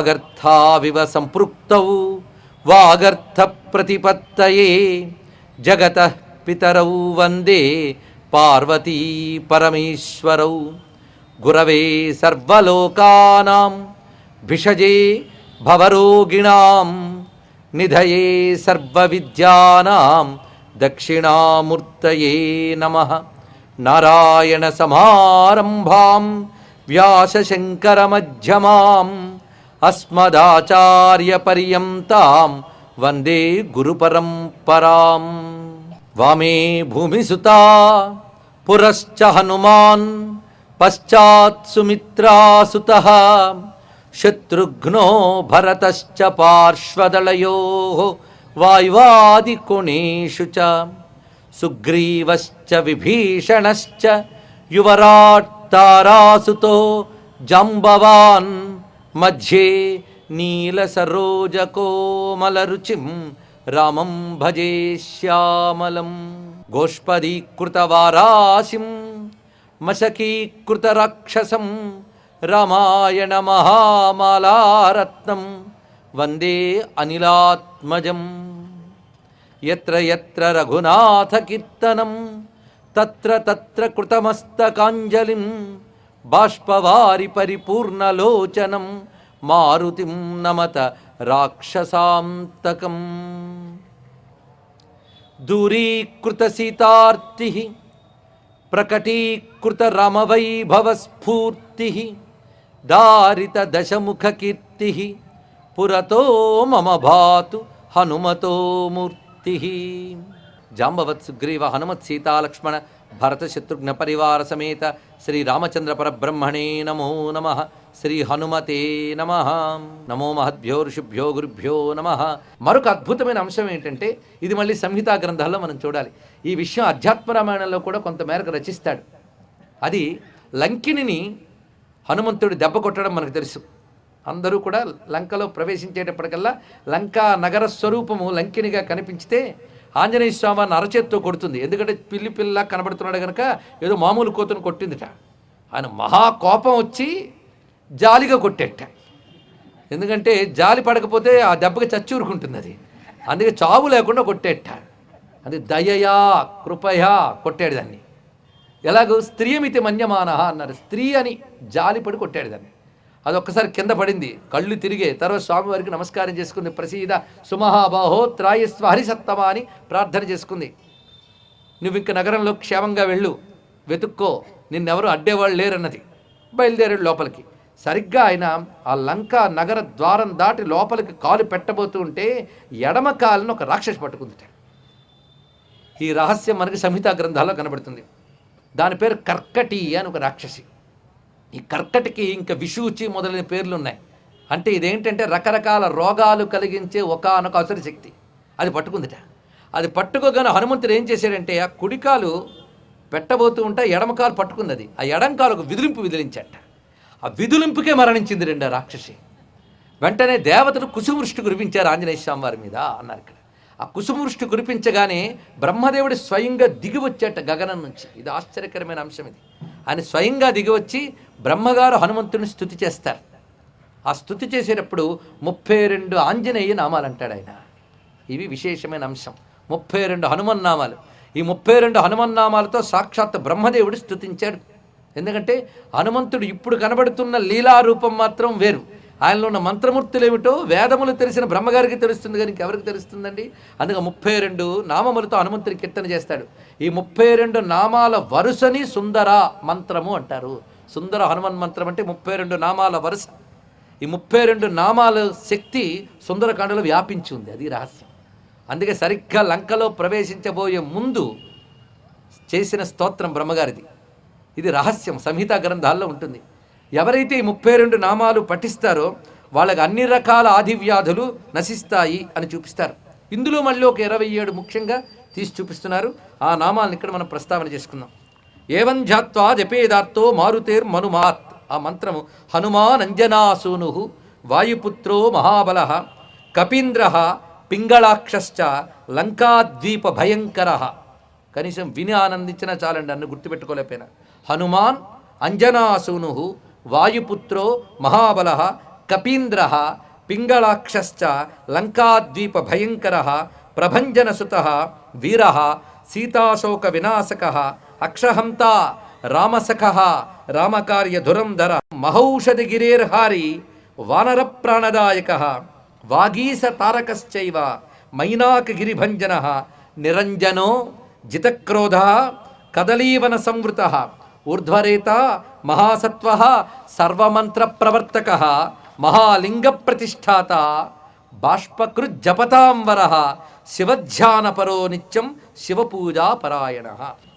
వాగర్థావివ సంపృక్తౌ వాగర్థ ప్రతిపత్తయే జగత పితరౌ వందే పార్వతీ పరమేశ్వరౌ. గురవే సర్వలోకానాం భిషజే భవరోగిణాం నిధయే సర్వవిద్యానాం దక్షిణామూర్తయే నమ. నారాయణ సమారంభాం వ్యాసశంకరమధ్యమాం అస్మదాచార్యపర్యంతాం వందే గురుపరంపరాం. వామే భూమిసుత పురశ్చ హనుమాన్ పశ్చాత్ సుమిత్రాసుత శత్రుఘ్నో భరతశ్చ పార్శ్వదళయో వాయువాదికోణేషు చ సుగ్రీవశ్చ విభీషణశ్చ యువరాట్ తారాసుతో జంబవాన్ మధ్యే నీలసరోజకోమలరుచిం రామం భజే శ్యామలం. గోష్పదీకృతవారాశిం మశకీకృతరాక్షసం రామాయణ మహామాలారత్నం వందే అనిలాత్మజం. ఎత్ర ఎత్ర రఘునాథకీర్తనం తత్ర తత్ర కృతమస్తకాంజలిం బాష్పవారి పరిపూర్ణలోచనం మారుతిం నమత రాక్షసాంతకం. దూరీకృత సీతార్తి ప్రకటీకృత రమవైభవస్ఫూర్తి దారిత దశముఖకీర్తి పురతో మమ భాతు హనుమతో మూర్తి. జాంబవత్ సుగ్రీవ హనుమత్ సీతాలక్ష్మణ భరత శత్రుఘ్న పరివార సమేత శ్రీ రామచంద్ర పరబ్రహ్మణే నమో నమ శ్రీ హనుమతే నమ. నమో మహద్భ్యో ఋషిభ్యో గురుభ్యో నమ. మరొక అద్భుతమైన అంశం ఏంటంటే ఇది మళ్ళీ సంహితా గ్రంథాల్లో మనం చూడాలి. ఈ విషయం అధ్యాత్మ రామాయణంలో కూడా కొంత మేరకు రచిస్తాడు. అది లంకిని హనుమంతుడు దెబ్బ కొట్టడం మనకు తెలుసు. అందరూ కూడా లంకలో ప్రవేశించేటప్పటికల్లా లంకా నగర స్వరూపము లంకినిగా కనిపించితే ఆంజనేయ స్వామిని అరచేత్తో కొడుతుంది. ఎందుకంటే పిల్లి పిల్ల కనబడుతున్నాడు కనుక ఏదో మామూలు కోతను కొట్టిందిట. ఆయన మహా కోపం వచ్చి జాలిగా కొట్టేట. ఎందుకంటే జాలి పడకపోతే ఆ దెబ్బకి చచ్చి ఊరుకుంటుంది అది. అందుకే చావు లేకుండా కొట్టేట. అది దయయా కృపయా కొట్టాడు దాన్ని. ఎలాగో స్త్రీమితి మన్యమాన అన్నారు. స్త్రీ అని జాలిపడి కొట్టాడు దాన్ని. అది ఒక్కసారి కింద పడింది. కళ్ళు తిరిగే తర్వాత స్వామివారికి నమస్కారం చేసుకుంది. ప్రసీద సుమహాబాహో త్రాయస్వ హరిసత్తమా అని ప్రార్థన చేసుకుంది. నువ్వు ఇంక నగరంలో క్షేమంగా వెళ్ళు. వెతుక్కో. నిన్నెవరు అడ్డేవాళ్ళు లేరన్నది. బయలుదేరాడు లోపలికి. సరిగ్గా ఆయన ఆ లంక నగర ద్వారం దాటి లోపలికి కాలు పెట్టబోతూ ఉంటే ఎడమ కాలను ఒక రాక్షసి పట్టుకుందిట. ఈ రహస్యం మనకి సంహితా గ్రంథాల్లో కనబడుతుంది. దాని పేరు కర్కటి అని ఒక రాక్షసి. ఈ కర్కటికి ఇంకా విషూచి మొదలైన పేర్లు ఉన్నాయి అంటే ఇదేంటంటే రకరకాల రోగాలు కలిగించే ఒకానొక అవసర శక్తి. అది పట్టుకుందిట. అది పట్టుకోగానే హనుమంతుడు ఏం చేశాడంటే ఆ కుడికాలు పెట్టబోతూ ఉంటే ఎడమకాలు పట్టుకుంది అది ఆ ఎడంకాలు ఒక విదిలింపు విదిలించట. ఆ విదిలింపుకే మరణించింది రెండు రాక్షసి. వెంటనే దేవతలు కుసుమృష్టి కురిపించారు ఆంజనేయ స్వామి వారి మీద అన్నారు ఇక్కడ. ఆ కుసుమృష్టి కురిపించగానే బ్రహ్మదేవుడు స్వయంగా దిగివచ్చేట గగనం నుంచి. ఇది ఆశ్చర్యకరమైన అంశం ఇది. ఆయన స్వయంగా దిగి వచ్చి బ్రహ్మగారు హనుమంతుని స్థుతి చేస్తారు. ఆ స్థుతి చేసేటప్పుడు ముప్పై రెండు ఆంజనేయ నామాలు అంటాడు ఆయన. ఇవి విశేషమైన అంశం. ముప్పై రెండు హనుమన్ నామాలు. ఈ ముప్పై రెండు హనుమన్ నామాలతో సాక్షాత్ బ్రహ్మదేవుడు స్థుతించాడు. ఎందుకంటే హనుమంతుడు ఇప్పుడు కనబడుతున్న లీలారూపం మాత్రం వేరు. ఆయనలో ఉన్న మంత్రమూర్తులు ఏమిటో వేదములు తెలిసిన బ్రహ్మగారికి తెలుస్తుంది కానీ ఎవరికి తెలుస్తుందండి? అందుకే ముప్పై రెండు నామములతో హనుమంతుని కీర్తన చేస్తాడు. ఈ ముప్పై రెండు నామాల వరుసని సుందర మంత్రము అంటారు. సుందర హనుమన్ మంత్రం అంటే ముప్పై రెండు నామాల వరుస. ఈ ముప్పై రెండు నామాల శక్తి సుందరకాండలో వ్యాపించి ఉంది అది రహస్యం. అందుకే సరిగ్గా లంకలో ప్రవేశించబోయే ముందు చేసిన స్తోత్రం బ్రహ్మగారిది. ఇది రహస్యం సంహితా గ్రంథాల్లో ఉంటుంది. ఎవరైతే ఈ ముప్పై రెండు నామాలు పఠిస్తారో వాళ్ళకి అన్ని రకాల ఆదివ్యాధులు నశిస్తాయి అని చూపిస్తారు. ఇందులో మళ్ళీ ఒక ఇరవై ఏడు ముఖ్యంగా తీసి చూపిస్తున్నారు. ఆ నామాలను ఇక్కడ మనం ప్రస్తావన చేసుకుందాం. ఏవం ధ్యాత్వా జపేదార్తో మారుతేర్ మనుమాత్. ఆ మంత్రము హనుమానంజనాసూను వాయుపుత్రో మహాబల కపీంద్ర పింగళాక్షశ్చ లంకాద్వీప భయంకర. కనీసం విని ఆనందించినా చాలండి అన్ను గుర్తుపెట్టుకోలేకపోయినా. హనుమాన్ అంజనాసూను వాయుపుత్రో మహాబల కపీంద్ర పింగళాక్షశ్చ లంకాద్వీప భయంకర ప్రభంజనసుత వీర సీతాశోక వినాశక అక్షహంత రామసఖ రామకార్యధురంధర మహౌషధిగిరేర్హారి వానర ప్రాణదాయక వాగీస తారకశ్చైవ మైనాకగిరిభంజన నిరంజనో జితక్రోధ కదలీవన సంవృత ఊర్ధ్వరేత మహాసత్వ సర్వమంత్ర ప్రవర్తక మహాలింగ ప్రతిష్టాత బాష్పకృజ్జపతాంబర శివధ్యానపరో నిత్యం శివపూజా పరాయణ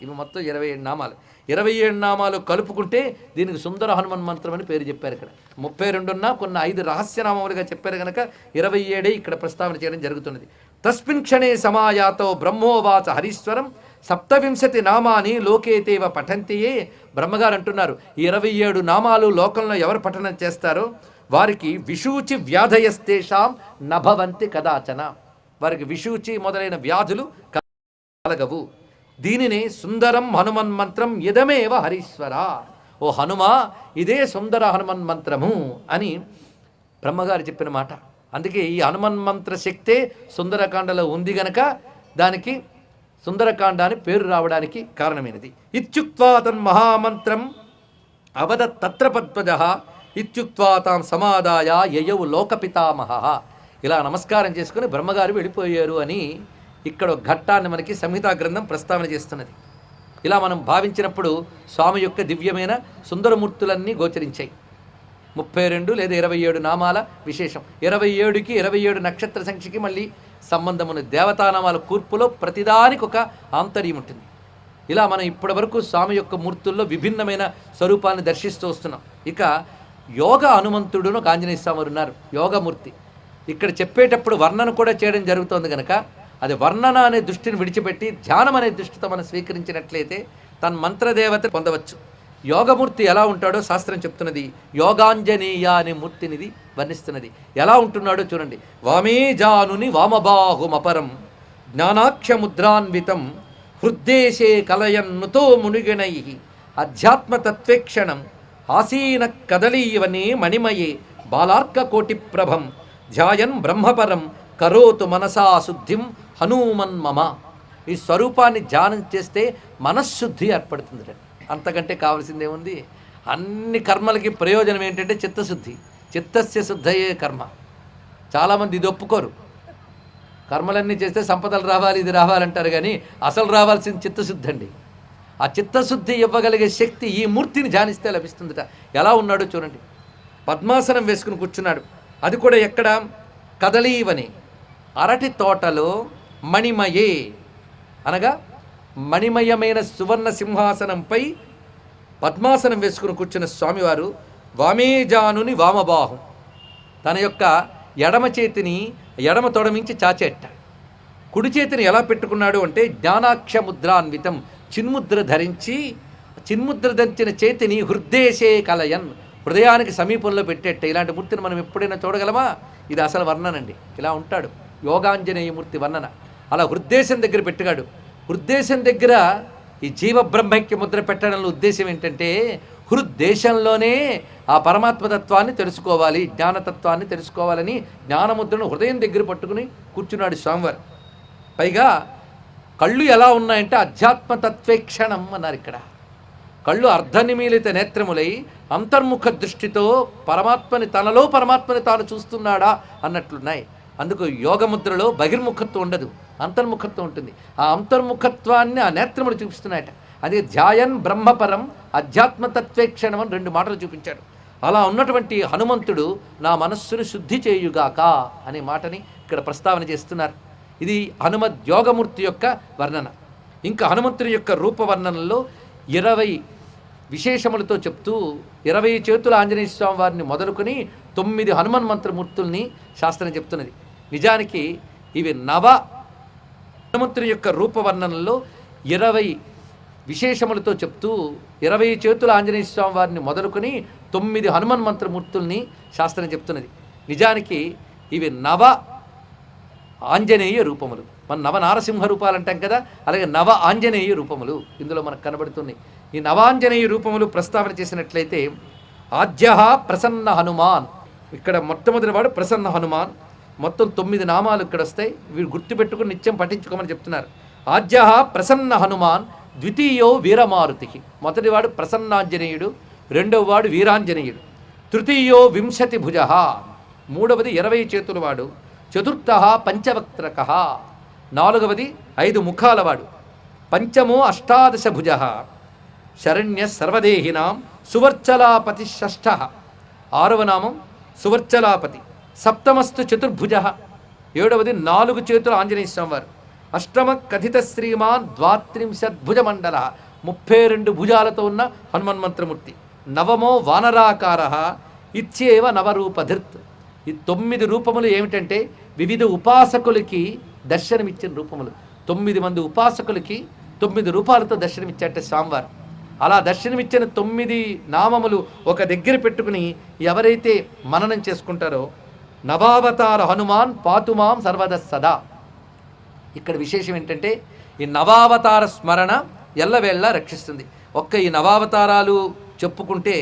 ఇవి మొత్తం ఇరవై ఏడు నామాలు. ఇరవై ఏడు నామాలు కలుపుకుంటే దీనికి సుందర హనుమన్ మంత్రం అని పేరు చెప్పారు ఇక్కడ. ముప్పై రెండున్న కొన్ని ఐదు రహస్యనామములుగా చెప్పారు కనుక ఇరవై ఏడే ఇక్కడ ప్రస్తావన చేయడం జరుగుతున్నది. తస్మిన్ క్షణే సమాయాతో బ్రహ్మోవాచ హరీశ్వరం సప్తవింశతి నామాని లోకేతేవ పఠంతియే బ్రహ్మగారు అంటున్నారు. ఇరవై ఏడు నామాలు లోకంలో ఎవరు పఠనం చేస్తారో వారికి విషూచి వ్యాధయస్తేషాం నభవంతి కదాచన. వారికి విషూచి మొదలైన వ్యాధులు కలగవు. దీనిని సుందరం హనుమన్ మంత్రం ఇదమేవ హరీశ్వర. ఓ హనుమా ఇదే సుందర హనుమన్ మంత్రము అని బ్రహ్మగారు చెప్పిన మాట. అందుకే ఈ హనుమన్ మంత్ర శక్తే సుందరకాండలో ఉంది గనక దానికి సుందరకాండ అని పేరు రావడానికి కారణమైనది. ఇత్యుక్వా తన్మహామంత్రం అవద తత్ర పద్మజ ఇత్యుక్వా తాం సమాదాయ యయవు లోకపితామహ. ఇలా నమస్కారం చేసుకుని బ్రహ్మగారు వెళ్ళిపోయారు అని ఇక్కడ ఘట్టాన్ని మనకి సంహితా గ్రంథం ప్రస్తావన చేస్తున్నది. ఇలా మనం భావించినప్పుడు స్వామి యొక్క దివ్యమైన సుందరమూర్తులన్నీ గోచరించాయి. ముప్పై రెండు లేదా ఇరవై ఏడు నామాల విశేషం. ఇరవై ఏడుకి ఇరవై ఏడు నక్షత్ర సంఖ్యకి మళ్ళీ సంబంధమున్న దేవతానామాల కూర్పులో ప్రతిదానికి ఒక ఆంతర్యం ఉంటుంది. ఇలా మనం ఇప్పటి వరకు స్వామి యొక్క మూర్తుల్లో విభిన్నమైన స్వరూపాన్ని దర్శిస్తూ వస్తున్నాం. ఇక యోగ హనుమంతుడును ఆంజనేయ స్వామి ఉన్నారు యోగమూర్తి ఇక్కడ చెప్పేటప్పుడు వర్ణన కూడా చేయడం జరుగుతోంది కనుక అది వర్ణన అనే దృష్టిని విడిచిపెట్టి ధ్యానం అనే దృష్టితో మనం స్వీకరించినట్లయితే తన మంత్రదేవత పొందవచ్చు. యోగమూర్తి ఎలా ఉంటాడో శాస్త్రం చెప్తున్నది యోగాంజనేయ అనే మూర్తినిది వర్ణిస్తున్నది. ఎలా ఉంటున్నాడో చూడండి. వామే జానుని వామబాహుమపరం జ్ఞానాక్షముద్రాన్వితం హృద్దేశే కలయన్నుతో మునిగినై అధ్యాత్మతత్వేక్షణం ఆసీన కదలీవనే మణిమయే బాలార్క కోటి ప్రభం ధ్యాయన్ బ్రహ్మపరం కరోతు మనసా శుద్ధిం హనుమన్ మమ. ఈ స్వరూపాన్ని ధ్యానం చేస్తే మనశ్శుద్ధి ఏర్పడుతుంది అంతకంటే కావాల్సిందేముంది? అన్ని కర్మలకి ప్రయోజనం ఏంటంటే చిత్తశుద్ధి. చిత్తస్య శుద్ధయే కర్మ. చాలామంది ఇది ఒప్పుకోరు. కర్మలన్నీ చేస్తే సంపదలు రావాలి ఇది రావాలంటారు కానీ అసలు రావాల్సింది చిత్తశుద్ధి అండి ఆ చిత్తశుద్ధి ఇవ్వగలిగే శక్తి ఈ మూర్తిని ధ్యానిస్తే లభిస్తుందిట. ఎలా ఉన్నాడో చూడండి. పద్మాసనం వేసుకుని కూర్చున్నాడు. అది కూడా ఎక్కడ? కదలీవని. అరటి తోటలో మణిమయే. అనగా మణిమయమైన సువర్ణ సింహాసనంపై పద్మాసనం వేసుకుని కూర్చున్న స్వామివారు వామేజానుని వామబాహం. తన యొక్క ఎడమ చేతిని ఎడమ తొడమించి చాచేట. కుడి చేతిని ఎలా పెట్టుకున్నాడు అంటే జ్ఞానాక్ష ముద్రాన్వితం చిన్ముద్ర ధరించి చిన్ముద్ర ధరించిన చేతిని హృద్దేశే కలయన్ హృదయానికి సమీపంలో పెట్టేట. ఇలాంటి మూర్తిని మనం ఎప్పుడైనా చూడగలమా? ఇది అసలు వర్ణనండి. ఇలా ఉంటాడు. యోగాంజనేయ మూర్తి వర్ణన. అలా హృద్దేశం దగ్గర పెట్టుగాడు. హృద్దేశం దగ్గర ఈ జీవ బ్రహ్మైక్య ముద్ర పెట్టడంలో ఉద్దేశం ఏంటంటే హృద్దేశంలోనే ఆ పరమాత్మతత్వాన్ని తెలుసుకోవాలి జ్ఞానతత్వాన్ని తెలుసుకోవాలని జ్ఞానముద్రను హృదయం దగ్గర పట్టుకుని కూర్చున్నాడు స్వామివారు. పైగా కళ్ళు ఎలా ఉన్నాయంటే అధ్యాత్మతత్వేక్షణం అన్నారు ఇక్కడ. కళ్ళు అర్ధనిమీలిత నేత్రములై అంతర్ముఖ దృష్టితో పరమాత్మని తనలో పరమాత్మని తాను చూస్తున్నాడా అన్నట్లున్నాయి. అందుకు యోగముద్రలో బహిర్ముఖత్వం ఉండదు అంతర్ముఖత్వం ఉంటుంది. ఆ అంతర్ముఖత్వాన్ని ఆ నేత్రములు చూపిస్తున్నాయట. అదే ధ్యాయన్ బ్రహ్మపరం అధ్యాత్మతత్వేక్షణం అని రెండు మాటలు చూపించాడు. అలా ఉన్నటువంటి హనుమంతుడు నా మనస్సును శుద్ధి చేయుగాక అనే మాటని ఇక్కడ ప్రస్తావన చేస్తున్నారు. ఇది హనుమద్ యోగమూర్తి యొక్క వర్ణన. ఇంకా హనుమంతుని యొక్క రూపవర్ణనలో ఇరవై విశేషములతో చెప్తూ ఇరవై చేతుల ఆంజనేయ స్వామి వారిని మొదలుకొని తొమ్మిది హనుమన్ మంత్రమూర్తుల్ని శాస్త్రం చెప్తున్నది. నిజానికి ఇవి నవ హనుమంతుని యొక్క రూపవర్ణనలో ఇరవై విశేషములతో చెప్తూ ఇరవై చేతుల ఆంజనేయ స్వామి వారిని మొదలుకొని తొమ్మిది హనుమన్ మంత్రమూర్తుల్ని శాస్త్రం చెప్తున్నది. నిజానికి ఇవి నవ ఆంజనేయ రూపములు. మన నవ నారసింహ రూపాలు అంటాం కదా అలాగే నవ ఆంజనేయ రూపములు ఇందులో మనకు కనబడుతున్నాయి. ఈ నవాంజనేయ రూపములు ప్రస్తావన చేసినట్లయితే ఆద్య ప్రసన్న హనుమాన్. ఇక్కడ మొట్టమొదటి వాడు ప్రసన్న హనుమాన్. మొత్తం తొమ్మిది నామాలు ఇక్కడ వస్తాయి. వీరు గుర్తుపెట్టుకుని నిత్యం పఠించుకోమని చెప్తున్నారు. ఆద్య ప్రసన్న హనుమాన్ ద్వితీయో వీరమారుతికి. మొదటివాడు ప్రసన్నాంజనేయుడు రెండవ వాడు వీరాంజనేయుడు. తృతీయో వింశతి భుజ. మూడవది ఇరవై చేతుల వాడు. చతుర్థ పంచవక్త్రక. నాలుగవది ఐదు ముఖాలవాడు పంచమో అష్టాదశ భుజ. శరణ్య సర్వదేహినాం సువర్చలాపతి షష్ఠ. ఆరవ నామం సువర్చలాపతి. సప్తమస్తు చతుర్భుజ. ఏడవది నాలుగు చేతుల ఆంజనేయ స్వామివారు. అష్టమ కథిత శ్రీమాన్ ద్వాత్రింశద్భుజమండల. ముప్పై రెండు భుజాలతో ఉన్న హనుమన్మంత్రమూర్తి నవమో వానరాకార ఇచ్చేవ నవరూపధిర్త్. ఈ తొమ్మిది రూపములు ఏమిటంటే వివిధ ఉపాసకులకి దర్శనమిచ్చిన రూపములు. తొమ్మిది మంది ఉపాసకులకి తొమ్మిది రూపాలతో దర్శనమిచ్చాట స్వామివారు. అలా దర్శనమిచ్చిన తొమ్మిది నామములు ఒక దగ్గర పెట్టుకుని ఎవరైతే మననం చేసుకుంటారో నవావతార హనుమాన్ పాతుమాం సర్వద సదా. ఇక్కడ విశేషం ఏంటంటే ఈ నవావతార స్మరణ ఎల్లవేళ్ళ రక్షిస్తుంది. ఒక్క ఈ నవావతారాలు చెప్పుకుంటే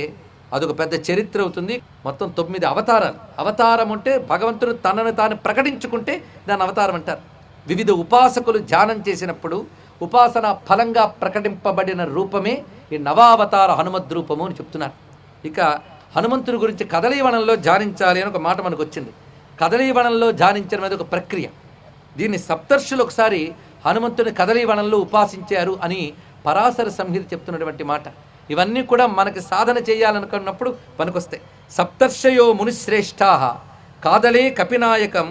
అదొక పెద్ద చరిత్ర అవుతుంది. మొత్తం తొమ్మిది అవతారాలు. అవతారం అంటే భగవంతుడు తనను తాను ప్రకటించుకుంటే దాని అవతారం అంటారు. వివిధ ఉపాసకులు ధ్యానం చేసినప్పుడు ఉపాసన ఫలంగా ప్రకటింపబడిన రూపమే ఈ నవావతార హనుమద్ రూపము అని చెప్తున్నారు. ఇక హనుమంతుడి గురించి కదలీవనంలో ధ్యానించాలి అని ఒక మాట మనకు వచ్చింది కదలీవనంలో ధ్యానించడం అనేది ఒక ప్రక్రియ. దీన్ని సప్తర్షులు ఒకసారి హనుమంతుని కదలీవనంలో ఉపాసించారు అని పరాశర సంహిత చెప్తున్నటువంటి మాట. ఇవన్నీ కూడా మనకి సాధన చేయాలనుకున్నప్పుడు పనికొస్తాయి. సప్తర్షయో మునిశ్రేష్ఠా కాదలే కపినాయకం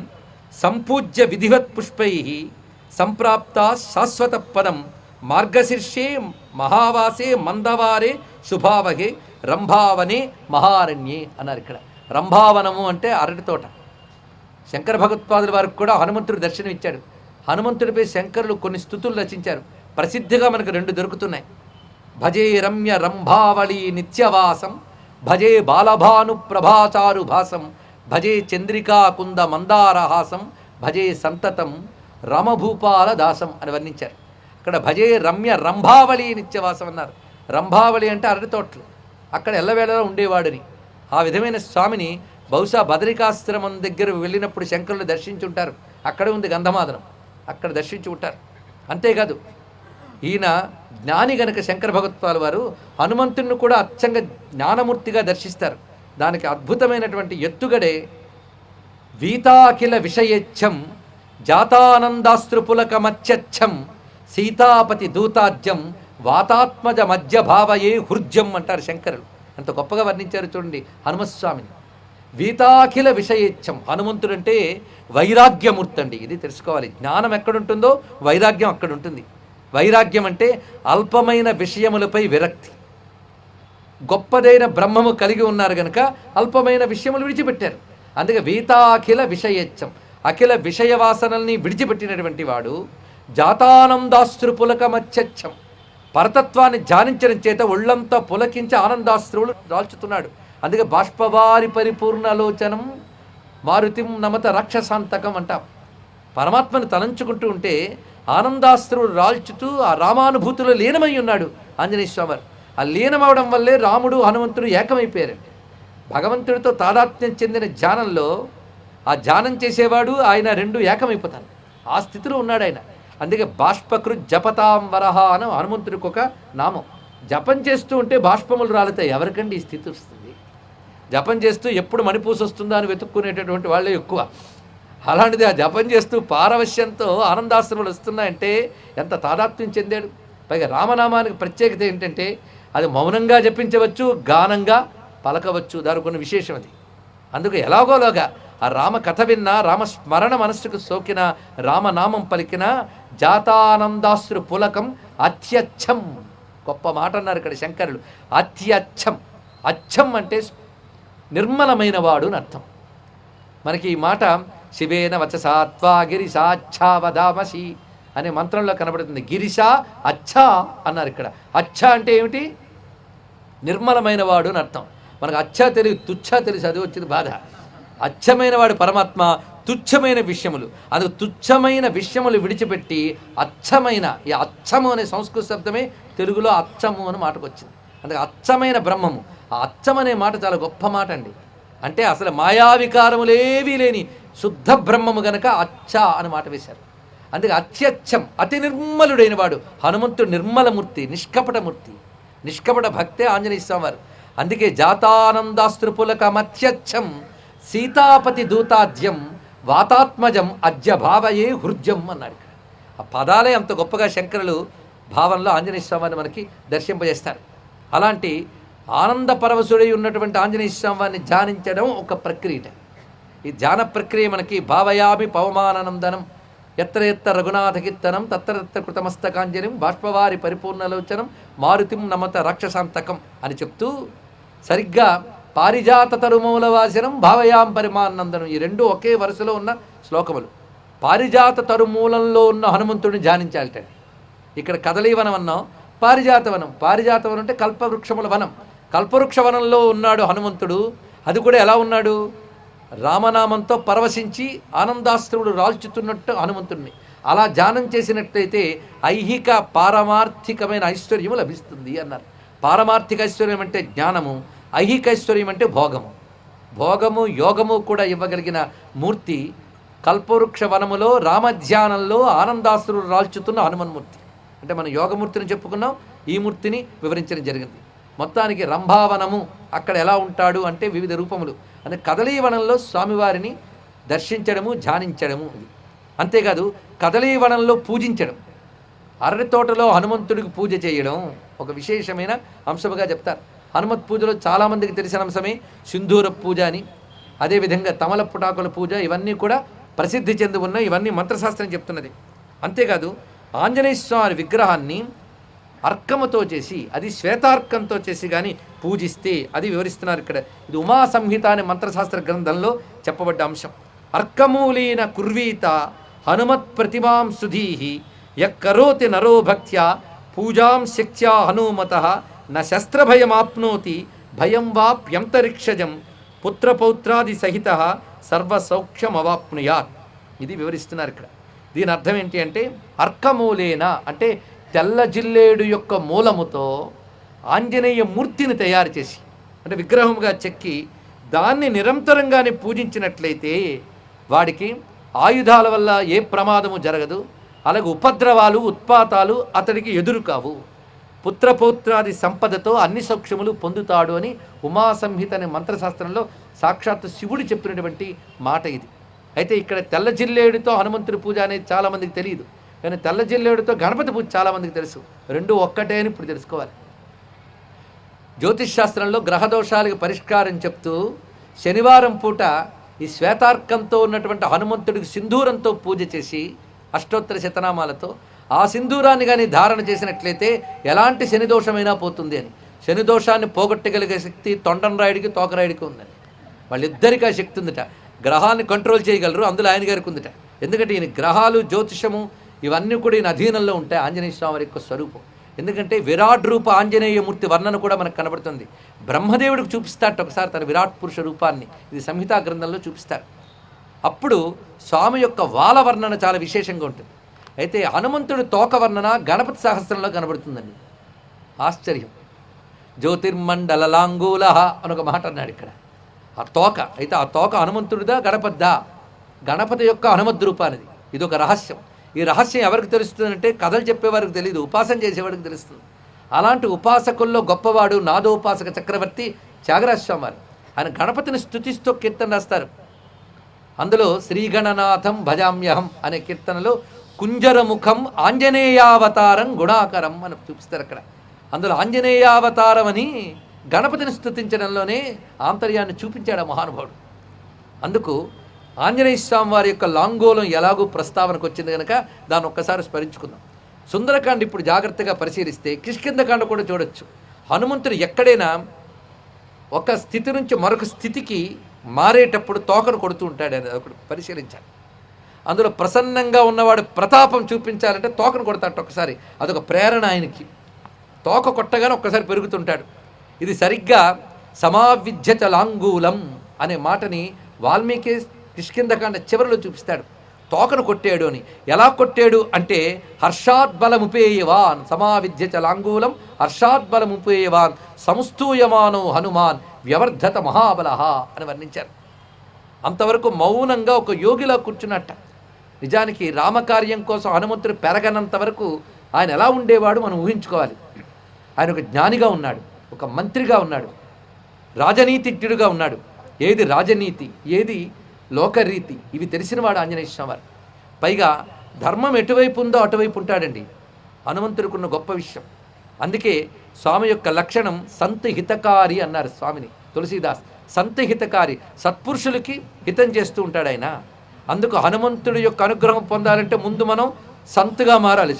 సంపూజ్య విధివత్ పుష్పై సంప్రాప్త శాశ్వత పదం మార్గశీర్షే మహావాసే మందవారే శుభావహే రంభావనే మహారణ్యే అన్నారు ఇక్కడ. రంభావనము అంటే అరటి తోట. శంకర భగవత్పాదుల వారికి కూడా హనుమంతుడు దర్శనం ఇచ్చాడు హనుమంతుడిపై శంకరులు కొన్ని స్థుతులు రచించారు. ప్రసిద్ధిగా మనకు రెండు దొరుకుతున్నాయి. భజే రమ్య రంభావళి నిత్యవాసం భజే బాలభాను ప్రభాచారు భాసం భజే చంద్రికా కుంద మందారహాసం భజే సంతతం రమభూపాల దాసం అని వర్ణించారు. అక్కడ భజే రమ్య రంభావళి నిత్యవాసం అన్నారు. రంభావళి అంటే అరటి తోటలు. అక్కడ ఎల్లవేళలో ఉండేవాడిని. ఆ విధమైన స్వామిని బహుశా బదరికాశ్రమం దగ్గర వెళ్ళినప్పుడు శంకరులు దర్శించుంటారు. అక్కడే ఉంది గంధమాదనం. అక్కడ దర్శించి ఉంటారు అంతేకాదు ఈయన జ్ఞాని గనక శంకర భగవత్పాల్ వారు హనుమంతుడిని కూడా అచ్చంగా జ్ఞానమూర్తిగా దర్శిస్తారు. దానికి అద్భుతమైనటువంటి ఎత్తుగడే వీతాఖిల విషయేచ్ఛం జాతానందాస్త్రుపులకమత్యచ్చం సీతాపతి దూతాజ్యం వాతాత్మజ మధ్య భావయే హృజ్యం అంటారు శంకరులు. అంత గొప్పగా వర్ణించారు చూడండి హనుమస్వామిని. వీతాఖిల విషయేచ్ఛం హనుమంతుడంటే వైరాగ్యమూర్తి అండి. ఇది తెలుసుకోవాలి. జ్ఞానం ఎక్కడుంటుందో వైరాగ్యం అక్కడ ఉంటుంది వైరాగ్యం అంటే అల్పమైన విషయములపై విరక్తి. గొప్పదైన బ్రహ్మము కలిగి ఉన్నారు కనుక అల్పమైన విషయములు విడిచిపెట్టారు. అందుకే వీతాఖిల విషయచ్చం. అఖిల విషయ వాసనల్ని విడిచిపెట్టినటువంటి వాడు జాతానందాశ్రు పులకమచ్చచ్చం పరతత్వాన్ని ధ్యానించడం చేత ఒళ్ళంతా పులకించి ఆనందాస్త్రువులు దాల్చుతున్నాడు అందుకే బాష్పవారి పరిపూర్ణలోచనం మారుతిం నమత రాక్షసాంతకం అంటాం. పరమాత్మను తలంచుకుంటూ ఉంటే ఆనందాస్త్రుడు రాల్చుతూ ఆ రామానుభూతిలో లీనమై ఉన్నాడు ఆంజనేయ స్వామి ఆ లీనమవడం వల్లే రాముడు హనుమంతుడు ఏకమైపోయారండి భగవంతుడితో తాదాత్మ్యం చెందిన ధ్యానంలో ఆ ధ్యానం చేసేవాడు ఆయన రెండు ఏకమైపోతారు. ఆ స్థితిలో ఉన్నాడు ఆయన. అందుకే బాష్పకృ జపతాం వరహ అని హనుమంతుడికి ఒక నామం. జపం చేస్తూ ఉంటే బాష్పములు రాలుతాయి. ఎవరికండి ఈ స్థితి వస్తుంది? జపం చేస్తూ ఎప్పుడు మణిపూస వస్తుందా అని వెతుక్కునేటటువంటి వాళ్ళే ఎక్కువ. అలాంటిది ఆ జపం చేస్తూ పారవశ్యంతో ఆనందాశ్రములు వస్తున్నాయంటే ఎంత తాదాత్మ్యం చెందాడు. పైగా రామనామానికి ప్రత్యేకత ఏంటంటే అది మౌనంగా జపించవచ్చు గానంగా పలకవచ్చు దాని కొన్ని విశేషం అది. అందుకు ఎలాగోలోగా ఆ రామ కథ విన్నా రామస్మరణ మనస్సుకు సోకిన రామనామం పలికిన జాతానందాశ్రు పులకం అత్యచ్చం. గొప్ప మాట అన్నారు ఇక్కడ శంకరులు. అత్యచ్చం. అచ్చం అంటే నిర్మలమైన వాడు అని అర్థం. మనకి ఈ మాట శివేన వచసాత్వా గిరిశాచ్ఛావదామసి అనే మంత్రంలో కనబడుతుంది. గిరిశ అచ్చా అన్నారు ఇక్కడ. అచ్చ అంటే ఏమిటి? నిర్మలమైన వాడు అని అర్థం. మనకు అచ్చా తెలివి తుచ్చ తెలిసి అది వచ్చింది బాధ. అచ్చమైన వాడు పరమాత్మ తుచ్చమైన విషయములు. అందుకు తుచ్చమైన విషయములు విడిచిపెట్టి అచ్చమైన ఈ అచ్చము అనే సంస్కృత శబ్దమే తెలుగులో అచ్చము అని మాటకు వచ్చింది. అందుకే అచ్చమైన బ్రహ్మము. ఆ అచ్చం అనే మాట చాలా గొప్ప మాట అండి అంటే అసలు మాయావికారములేవీ లేని శుద్ధ బ్రహ్మము గనక అచ్చ అని మాట వేశారు. అందుకే అత్యచ్చం అతి నిర్మలుడైన వాడు హనుమంతుడు నిర్మలమూర్తి నిష్కపటమూర్తి నిష్కపట భక్తే ఆంజనేయ స్వామి వారు అందుకే జాతానందాస్త్రుపులకమత్యచ్చం సీతాపతి దూతాద్యం వాతాత్మజం అద్య భావయే హృద్యం అన్నాడు ఇక్కడ. ఆ పదాలే అంత గొప్పగా శంకరులు భావంలో ఆంజనేయ స్వామిని మనకి దర్శింపజేస్తారు. అలాంటి ఆనంద పరవశుడై ఉన్నటువంటి ఆంజనేయ స్వామిని ధ్యానించడం ఒక ప్రక్రియ ఈ ధ్యాన ప్రక్రియ మనకి భావయామి పవమానందనం ఎత్ర ఎత్త రఘునాథ కీర్తనం తత్ర తత్ర కృతమస్తకాంజలిం బాష్పవారి పరిపూర్ణలోచనం మారుతిం నమత రాక్షసాంతకం అని చెప్తూ సరిగ్గా పారిజాత తరుమూల వాసనం భావయాం పరిమానందనం ఈ రెండు ఒకే వరుసలో ఉన్న శ్లోకములు. పారిజాత తరుమూలంలో ఉన్న హనుమంతుడిని ధ్యానించాలట ఇక్కడ కదలీవనం అన్నాం. పారిజాత వనం అంటే కల్పవృక్షముల వనం. కల్పవృక్ష వనంలో ఉన్నాడు హనుమంతుడు. అది కూడా ఎలా ఉన్నాడు? రామనామంతో పరవశించి ఆనందాశ్రువుడు రాల్చుతున్నట్టు హనుమంతుడిని అలా ధ్యానం చేసినట్లయితే ఐహిక పారమార్థికమైన ఐశ్వర్యము లభిస్తుంది అన్నారు. పారమార్థిక ఐశ్వర్యం అంటే జ్ఞానము ఐహిక ఐశ్వర్యం అంటే భోగము. భోగము యోగము కూడా ఇవ్వగలిగిన మూర్తి కల్పవృక్ష వనములో రామధ్యానంలో ఆనందాశ్రుడు రాల్చుతున్న హనుమన్మూర్తి. అంటే మనం యోగమూర్తిని చెప్పుకున్నాం ఈ మూర్తిని వివరించడం జరిగింది. మొత్తానికి రంభావనము అక్కడ ఎలా ఉంటాడు అంటే వివిధ రూపములు. అంటే కదలీవనంలో స్వామివారిని దర్శించడము ధ్యానించడము ఇది. అంతేకాదు కదలీవనంలో పూజించడం. అరటి తోటలో హనుమంతుడికి పూజ చేయడం ఒక విశేషమైన అంశముగా చెప్తారు. హనుమత్ పూజలో చాలామందికి తెలిసిన అంశమే సింధూర పూజ అని. అదేవిధంగా తమలపుటాకుల పూజ ఇవన్నీ కూడా ప్రసిద్ధి చెంది ఉన్నాయి ఇవన్నీ మంత్రశాస్త్రం చెప్తున్నది. అంతేకాదు ఆంజనేయ స్వామి విగ్రహాన్ని అర్కముతో చేసి అది శ్వేతార్కంతో చేసి కానీ పూజిస్తే అది వివరిస్తున్నారు ఇక్కడ. ఇది ఉమా సంహిత అనే మంత్రశాస్త్ర గ్రంథంలో చెప్పబడ్డ అంశం. అర్కమూలీన కుర్వీత హనుమత్ ప్రతిమాం సుధీహి యక్కరోతి నరో భక్త్యా పూజాం శక్త్యా హనుమత న శస్త్రభయమాప్నోతి భయం వాప్యంతరిక్షజం పుత్రపౌత్రాది సహిత సర్వసౌఖ్యమవాప్నుయాత్. ఇది వివరిస్తున్నారు ఇక్కడ. దీని అర్థం ఏంటి అంటే అర్కమూలేన అంటే తెల్ల జిల్లేడు యొక్క మూలముతో ఆంజనేయ మూర్తిని తయారు చేసి అంటే విగ్రహముగా చెక్కి దాన్ని నిరంతరంగానే పూజించినట్లయితే వాడికి ఆయుధాల వల్ల ఏ ప్రమాదము జరగదు. అలాగే ఉపద్రవాలు ఉత్పాతాలు అతడికి ఎదురు కావు పుత్రపౌత్రాది సంపదతో అన్ని సౌక్ష్యములు పొందుతాడు అని ఉమా సంహిత అనే మంత్రశాస్త్రంలో సాక్షాత్తు శివుడు చెప్పినటువంటి మాట ఇది. అయితే ఇక్కడ తెల్ల జిల్లేడుతో హనుమంతుడి పూజ అనేది చాలామందికి తెలియదు. కానీ తెల్ల జిల్లేడుతో గణపతి పూజ చాలామందికి తెలుసు. రెండు ఒక్కటే అని ఇప్పుడు తెలుసుకోవాలి. జ్యోతిష్ శాస్త్రంలో గ్రహదోషాలకి పరిష్కారం చెప్తూ శనివారం పూట ఈ శ్వేతార్కంతో ఉన్నటువంటి హనుమంతుడికి సింధూరంతో పూజ చేసి అష్టోత్తర శతనామాలతో ఆ సింధూరాన్ని కానీ ధారణ చేసినట్లయితే ఎలాంటి శని దోషమైనా పోతుంది అని. శని దోషాన్ని పోగొట్టగలిగే శక్తి తొండనరాయుడికి తోకరాయుడికి ఉందని వాళ్ళిద్దరికీ ఆ శక్తి ఉందిట. గ్రహాన్ని కంట్రోల్ చేయగలరు అందులో ఆయన గారికి ఉందిట. ఎందుకంటే ఈయన గ్రహాలు జ్యోతిషము ఇవన్నీ కూడా ఈయన అధీనంలో ఉంటాయి ఆంజనేయ స్వామి యొక్క స్వరూపం. ఎందుకంటే విరాట్ రూప ఆంజనేయమూర్తి వర్ణన కూడా మనకు కనబడుతుంది. బ్రహ్మదేవుడికి చూపిస్తాడు ఒకసారి తన విరాట్ పురుష రూపాన్ని. ఇది సంహితా గ్రంథంలో చూపిస్తారు. అప్పుడు స్వామి యొక్క వాల వర్ణన చాలా విశేషంగా ఉంటుంది. అయితే హనుమంతుడి తోక వర్ణన గణపతి సహస్రంలో కనబడుతుందండి. ఆశ్చర్యం. జ్యోతిర్మండల లాంగూల అని ఒక మాట అన్నాడు ఇక్కడ. ఆ తోక అయితే ఆ తోక హనుమంతుడిదా గణపద్దా గణపతి యొక్క హనుమద్ రూపానిది. ఇది ఒక రహస్యం. ఈ రహస్యం ఎవరికి తెలుస్తుందంటే కథలు చెప్పేవారికి తెలియదు ఉపాసన చేసేవాడికి తెలుస్తుంది. అలాంటి ఉపాసకుల్లో గొప్పవాడు నాదోపాసక చక్రవర్తి త్యాగరాజస్వామి వారు ఆయన గణపతిని స్థుతిస్తూ కీర్తన రాస్తారు. అందులో శ్రీగణనాథం భజామ్యహం అనే కీర్తనలో కుంజరముఖం ఆంజనేయావతారం గుణాకరం అని చూపిస్తారు అక్కడ. అందులో ఆంజనేయావతారం అని గణపతిని స్థుతించడంలోనే ఆంతర్యాన్ని చూపించాడు ఆ మహానుభావుడు. అందుకు ఆంజనేయ స్వామి వారి యొక్క లాంగోలం ఎలాగూ ప్రస్తావనకు వచ్చింది కనుక దాన్ని ఒక్కసారి స్మరించుకుందాం. సుందరకాండ ఇప్పుడు జాగ్రత్తగా పరిశీలిస్తే కిష్కిందకాండ కూడా చూడొచ్చు. హనుమంతుడు ఎక్కడైనా ఒక స్థితి నుంచి మరొక స్థితికి మారేటప్పుడు తోకను కొడుతూ ఉంటాడు అని ఒకటి పరిశీలించాలి. అందులో ప్రసన్నంగా ఉన్నవాడు ప్రతాపం చూపించాలంటే తోకను కొడతాడు ఒకసారి. అదొక ప్రేరణ ఆయనకి. తోక కొట్టగానే ఒక్కసారి పెరుగుతుంటాడు. ఇది సరిగ్గా సమావిద్యత లాంగూలం అనే మాటని వాల్మీకి కిష్కిందకాండ చివరిలో చూపిస్తాడు. తోకను కొట్టాడు అని. ఎలా కొట్టాడు అంటే హర్షాద్బలముపేయవాన్ సమావిద్య చలాంగూలం హర్షాద్బలముపేయవాన్ సంస్థూయమానో హనుమాన్ వ్యవర్ధత మహాబలహ అని వర్ణించారు. అంతవరకు మౌనంగా ఒక యోగిలా కూర్చున్నట్ట. నిజానికి రామకార్యం కోసం హనుమంతుడు పెరగనంత వరకు ఆయన ఎలా ఉండేవాడు మనం ఊహించుకోవాలి. ఆయన ఒక జ్ఞానిగా ఉన్నాడు ఒక మంత్రిగా ఉన్నాడు రాజనీతిజ్ఞుడుగా ఉన్నాడు. ఏది రాజనీతి ఏది లోకరీతి. ఇవి తెలిసినవాడు ఆంజనేయ స్వామి పైగా ధర్మం ఎటువైపు ఉందో అటువైపు ఉంటాడండి. హనుమంతుడికున్న గొప్ప విషయం. అందుకే స్వామి యొక్క లక్షణం సంత హితకారి అన్నారు స్వామిని తులసీదాస్. సంత హితకారి. సత్పురుషులకి హితం చేస్తూ ఉంటాడు ఆయన. అందుకు హనుమంతుడి యొక్క అనుగ్రహం పొందాలంటే ముందు మనం సంతుగా మారాలి.